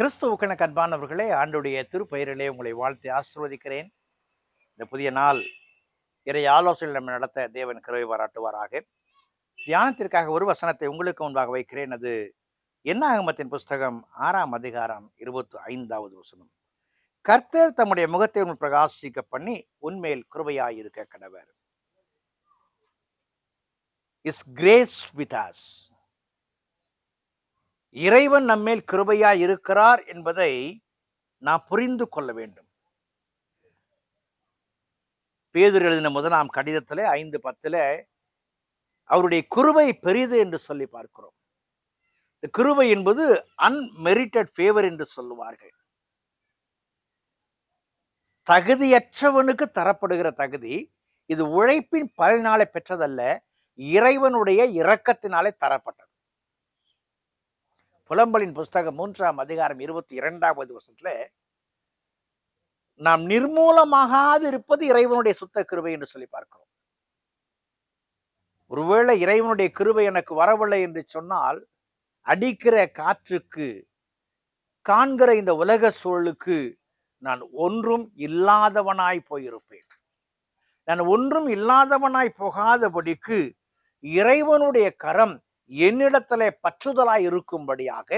கிறிஸ்துவுக்கென கண்பானவர்களே ஆண்டுடைய திருப்பெயரிலே உங்களை வாழ்த்தி ஆசிர்வதிக்கிறேன். இந்த புதிய நாள் இறை ஆலோசனை நம்ம நடத்த தேவன் கிருவை பாராட்டுவாராக. தியானத்திற்காக ஒரு வசனத்தை உங்களுக்கு முன்பாக வைக்கிறேன். அது என்னாகமத்தின் புஸ்தகம் ஆறாம் அதிகாரம் இருபத்தி ஐந்தாவது வசனம். கர்த்தர் தம்முடைய முகத்தை உன் பிரகாசிக்க பண்ணி உன்மேல் கிருபையாயிருக்க God is grace with us இறைவன் நம்மேல் கிருபையா இருக்கிறார் என்பதை நாம் புரிந்து கொள்ள வேண்டும். பேதுரு எழுதின முதலாம் கடிதத்தில் ஐந்து பத்தில் அவருடைய கிருபை பெரிது என்று சொல்லி பார்க்கிறோம். இந்த கிருபை என்பது அன்மெரிட்டட் ஃபேவர் என்று சொல்லுவார்கள். தகுதியற்றவனுக்கு தரப்படுகிற தகுதி இது உழைப்பின் பலனாலே பெற்றதல்ல இறைவனுடைய இரக்கத்தினாலே தரப்பட்டது. புலம்பலின் புஸ்தகம் மூன்றாம் அதிகாரம் இருபத்தி இரண்டாவது வருஷத்துல நாம் நிர்மூலமாகாது இருப்பது இறைவனுடைய சுத்த கிருவை என்று சொல்லி பார்க்கிறோம். ஒருவேளை இறைவனுடைய கிருவை எனக்கு வரவில்லை என்று சொன்னால் அடிக்கிற காற்றுக்கு காண்கிற இந்த உலக சூழலுக்கு நான் ஒன்றும் இல்லாதவனாய் போயிருப்பேன். நான் ஒன்றும் இல்லாதவனாய் போகாதபடிக்கு இறைவனுடைய கரம் என்னிடத்திலே பற்றுதலாய் இருக்கும்படியாக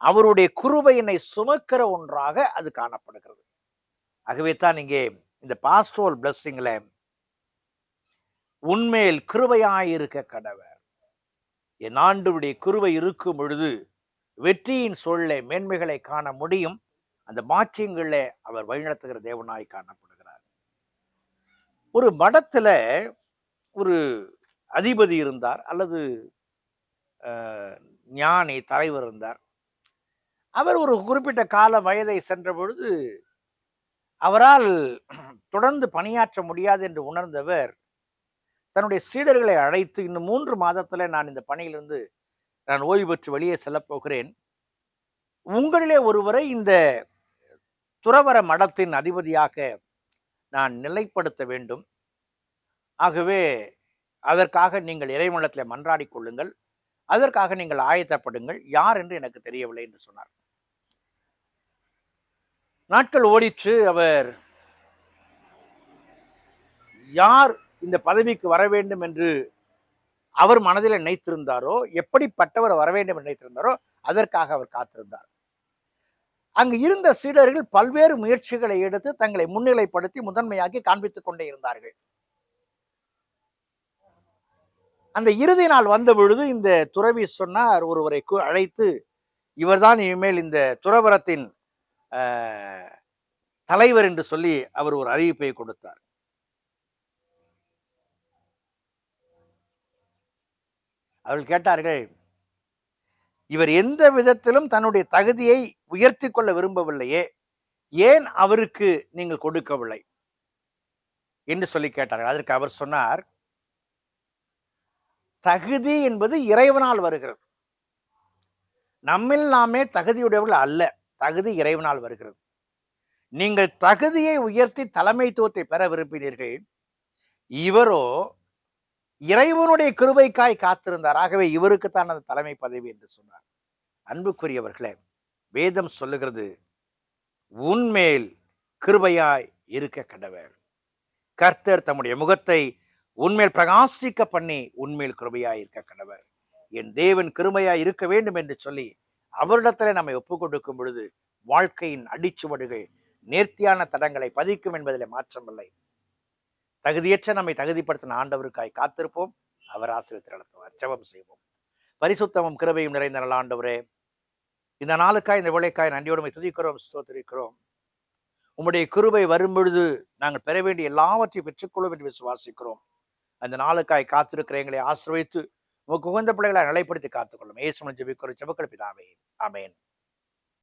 அவருடைய குருவையினை சுமக்கிற ஒன்றாக அது காணப்படுகிறது. ஆகவே தான் இங்கே இந்த பாஸ்டோல் பிளஸ்ஸிங்ல உண்மையில் கிருபையாயிருக்க கடவர். என் ஆண்டுடைய குருவை இருக்கும் பொழுது வெற்றியின் சூழலை மேன்மைகளை காண முடியும். அந்த மாற்றியங்களில் அவர் வழிநடத்துகிற தேவனாய் காணப்படுகிறார். ஒரு மடத்துல ஒரு அதிபதி இருந்தார் அல்லது ஞானி தலைவர் இருந்தார். அவர் ஒரு குறிப்பிட்ட கால வயதை சென்ற பொழுது அவரால் தொடர்ந்து பணியாற்ற முடியாது என்று உணர்ந்தவர் தன்னுடைய சீடர்களை அழைத்து இன்னும் மூன்று மாதத்தில் நான் இந்த பணியிலிருந்து நான் ஓய்வு பெற்று வெளியே செல்லப்போகிறேன் உங்களிலே ஒருவரை இந்த துறவர மடத்தின் அதிபதியாக நான் நிலைப்படுத்த வேண்டும். ஆகவே அதற்காக நீங்கள் இறைமணத்தில் மன்றாடி கொள்ளுங்கள். அதற்காக நீங்கள் ஆயத்தப்படுங்கள். யார் என்று எனக்கு தெரியவில்லை என்று சொன்னார். நாட்கள் ஓடிற்று. அவர் யார் இந்த பதவிக்கு வர வேண்டும் என்று அவர் மனதில் நினைத்திருந்தாரோ எப்படிப்பட்டவர் வர வேண்டும் என்று நினைத்திருந்தாரோ அதற்காக அவர் காத்திருந்தார். அங்கு இருந்த சீடர்கள் பல்வேறு முயற்சிகளை எடுத்து தங்களை முன்னிலைப்படுத்தி முதன்மையாக்கி காண்பித்துக் கொண்டே இருந்தார்கள். அந்த இறுதி நாள் வந்த பொழுது இந்த துறவி சொன்னார் ஒருவரை அழைத்து இவர்தான் இனிமேல் இந்த துறவரத்தின் தலைவர் என்று சொல்லி அவர் ஒரு அறிவிப்பை கொடுத்தார். அவர்கள் கேட்டார்கள் இவர் எந்த விதத்திலும் தன்னுடைய தகுதியை உயர்த்தி கொள்ள விரும்பவில்லையே ஏன் அவருக்கு நீங்கள் கொடுக்கவில்லை? என்று சொல்லி கேட்டார்கள். அதற்கு அவர் சொன்னார் தகுதி என்பது இறைவனால் வருகிறது. நம்மில் நாமே தகுதியுடையவர்கள் அல்ல. தகுதி இறைவனால் வருகிறது. நீங்கள் தகுதியை உயர்த்தி தலைமைத்துவத்தை பெற விரும்பினீர்கள். இவரோ இறைவனுடைய கிருபைக்காய் காத்திருந்தார். ஆகவே இவருக்குத்தான் அந்த தலைமை பதவி என்று சொன்னார். அன்புக்குரியவர்களே வேதம் சொல்லுகிறது உன்மேல் கிருபையாய் இருக்க கடவர். கர்த்தர் தம்முடைய முகத்தை உண்மையில் பிரகாசிக்க பண்ணி உண்மையில் கிருபையாய் இருக்க கண்டவர் என் தேவன் கிருமையாய் இருக்க வேண்டும் என்று சொல்லி அவரிடத்துல நம்மை ஒப்பு கொடுக்கும் பொழுது வாழ்க்கையின் அடிச்சுவடுகள் நேர்த்தியான தடங்களை பதிக்கும் என்பதில் மாற்றமில்லை. தகுதியற்ற நம்மை தகுதிப்படுத்தின ஆண்டவருக்காய் காத்திருப்போம். அவர் ஆசிரியத்தில் நடத்துவார். செவம் செய்வோம். பரிசுத்தமும் கிருபையும் நிறைந்த நல்ல ஆண்டவரே இந்த நாளுக்காய் இந்த விளைக்காய் நன்றியோடுமை துதிக்கிறோம் ஸ்தோத்திரிக்கிறோம். உம்முடைய கிருபை வரும் பொழுது நாங்கள் பெற வேண்டிய எல்லாவற்றையும் பெற்றுக்கொள்ளும் என்று விசுவாசிக்கிறோம். அந்த நாளுக்காய் காத்திருக்கிற எங்களை ஆசிர்வைத்து உங்க உகந்த பிள்ளைகளை நிலைப்படுத்தி காத்துக்கொள்ளும். ஏசுமன் ஜெபிக்கிற செபக்கள் பிதாவே. அமேன்